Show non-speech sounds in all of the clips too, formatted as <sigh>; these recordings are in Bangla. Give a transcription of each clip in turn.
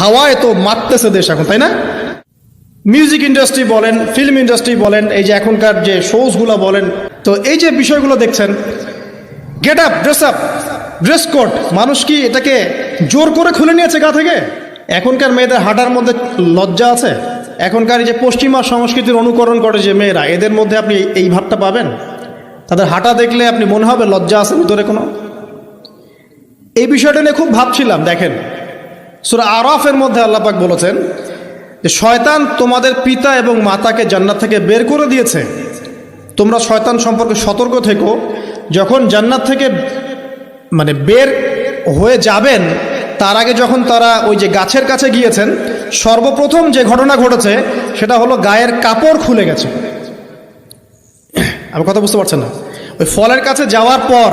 হাওয়ায় তো মারতেছে দেশ এখন, তাই না? মিউজিক ইন্ডাস্ট্রি বলেন ফিল্ম ইন্ডাস্ট্রি বলেন, এই যে এখনকার যে শোজগুলো বলেন, তো এই যে বিষয়গুলো দেখছেন get up dress up dress code মানুষ কি এটাকে জোর করে খুলে নিয়েছে গা থেকে? এখনকার মেয়েদের হাঁটার মধ্যে লজ্জা আছে? এখনকার এই যে পশ্চিমা সংস্কৃতির অনুকরণ করে যে মেয়েরা, এদের মধ্যে আপনি এই ভাবটা পাবেন? তাদের হাঁটা দেখলে আপনি মনে হবে লজ্জা আছে ভিতরে কোনো? এই বিষয়টা নিয়ে খুব ভাবছিলাম, দেখেন। সুরা আরফের মধ্যে আল্লাপাক বলেছেন যে, শয়তান তোমাদের পিতা এবং মাতাকে জান্নাত থেকে বের করে দিয়েছে। তোমরা শয়তান সম্পর্কে সতর্ক থেকো। যখন জান্নাত থেকে মানে বের হয়ে যাবেন, তার আগে যখন তারা ওই যে গাছের কাছে গিয়েছেন, সর্বপ্রথম যে ঘটনা ঘটেছে সেটা হলো গায়ের কাপড় খুলে গেছে। <clears throat> আমি কথা বুঝতে পারছেন না। ওই ফলের কাছে যাওয়ার পর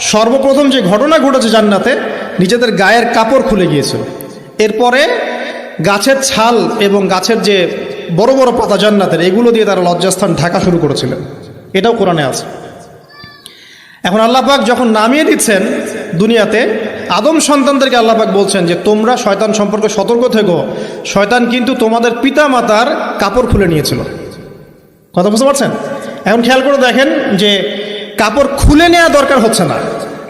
সর্বপ্রথম যে ঘটনা ঘটেছে জান্নাতে নিজেদের গায়ের কাপড় খুলে গিয়েছিল। এরপরে গাছের ছাল এবং গাছের যে বড় বড় পাতা জান্নাতের, এগুলো দিয়ে তারা লজ্জাস্থান ঢাকা শুরু করেছিলেন। এটাও কোরআনে আছে। এখন আল্লাপাক যখন নামিয়ে দিচ্ছেন দুনিয়াতে, আদম সন্তানদেরকে আল্লাপাক বলছেন যে, তোমরা শয়তান সম্পর্কে সতর্ক থেকো। শয়তান কিন্তু তোমাদের পিতা মাতার কাপড় খুলে নিয়েছিল। কথা বুঝতে পারছেন? এখন খেয়াল করে দেখেন যে, কাপড় খুলে নেওয়া দরকার হচ্ছে না।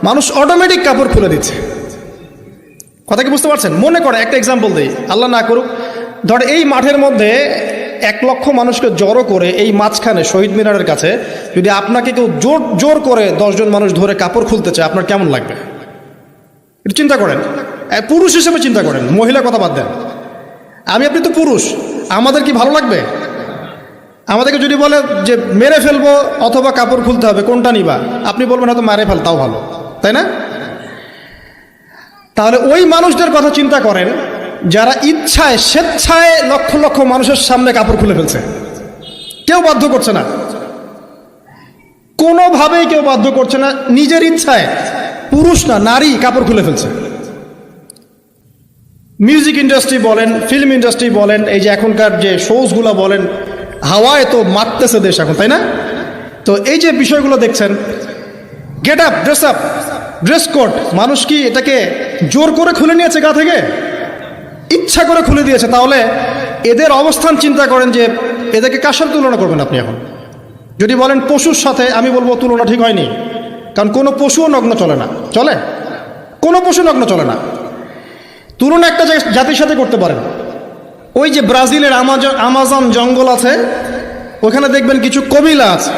মানুষ অটোমেটিক কাপড় খুলে দিচ্ছে। কথা কি বুঝতে পারছেন? মনে করে, একটা এক্সাম্পল দিই। আল্লাহ না করুক। ধর, এই মাঠের মধ্যে এক লক্ষ মানুষকে জড়ো করে এই মাঝখানে শহীদ মিনারের কাছে যদি আপনাকে কেউ জোর জোর করে দশজন মানুষ ধরে কাপড় খুলতে চায়, আপনার কেমন লাগবে? একটু চিন্তা করেন। পুরুষ হিসেবে চিন্তা করেন, মহিলা কথা বাদ দেন। আমি, আপনি তো পুরুষ, আমাদের কি ভালো লাগবে? আমাদেরকে যদি বলে যে, মেরে ফেলব অথবা কাপড় খুলতে হবে, কোনটা নিবা? আপনি বলবেন হয়তো মারে ফেল, তাও ভালো। তাই না? তাহলে ওই মানুষদের কথা চিন্তা করেন যারা ইচ্ছায়, স্বেচ্ছায় লক্ষ লক্ষ মানুষের সামনে কাপড় খুলে ফেলছে। কেউ বাধ্য করছে না। কোনোভাবেই কেউ বাধ্য করছে না। নিজের ইচ্ছায়। পুরুষ না, নারী কাপড় খুলে ফেলছে। মিউজিক ইন্ডাস্ট্রি বলেন ফিল্ম ইন্ডাস্ট্রি বলেন, এই যে এখনকার যে শোজগুলো বলেন, হাওয়ায় তো মারতেছে দেশ এখন, তাই না? তো এই যে বিষয়গুলো দেখছেন get up dress up dress code মানুষ কি এটাকে জোর করে খুলে নিয়েছে গা থেকে? ইচ্ছা করে খুলে দিয়েছে। তাহলে এদের অবস্থান চিন্তা করেন যে এদেরকে কার তুলনা করবেন আপনি এখন? যদি বলেন পশুর সাথে, আমি বলব তুলনা ঠিক হয়নি। কারণ কোনো পশুও নগ্ন চলে না। চলে? কোনো পশু নগ্ন চলে না। তুলনা একটা জাতির সাথে করতে পারেন। ওই যে ব্রাজিলের আমাজন আমাজন জঙ্গল আছে, ওখানে দেখবেন কিছু কবিলা আছে,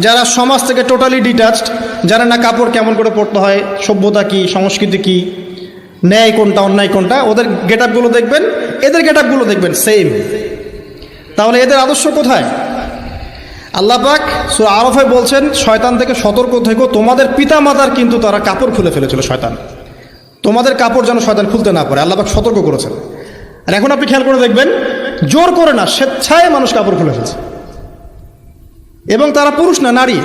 যারা সমাজ থেকে টোটালি ডিটাচড যারা না কাপড় কেমন করে পড়তে হয়, সভ্যতা কি, সংস্কৃতি কি ন্যায় কোনটা, অন্যায় কোনটা, ওদের গেট আপগুলো দেখবেন, এদের গেট আপগুলো দেখবেন সেম তাহলে এদের আদর্শ কোথায়? আল্লাপাক সু আরফে বলছেন, শয়তান থেকে সতর্ক থেকো, তোমাদের পিতা মাতার কিন্তু তারা কাপড় খুলে ফেলেছিল, শয়তান। তোমাদের কাপড় যেন শয়তান খুলতে না পারে আল্লাপাক সতর্ক করেছেন। আর এখন আপনি খেয়াল করে দেখবেন, জোর করে না, স্বেচ্ছায় মানুষ কাপড় খুলে ফেলছে। এবং তারা পুরুষ না, নারী।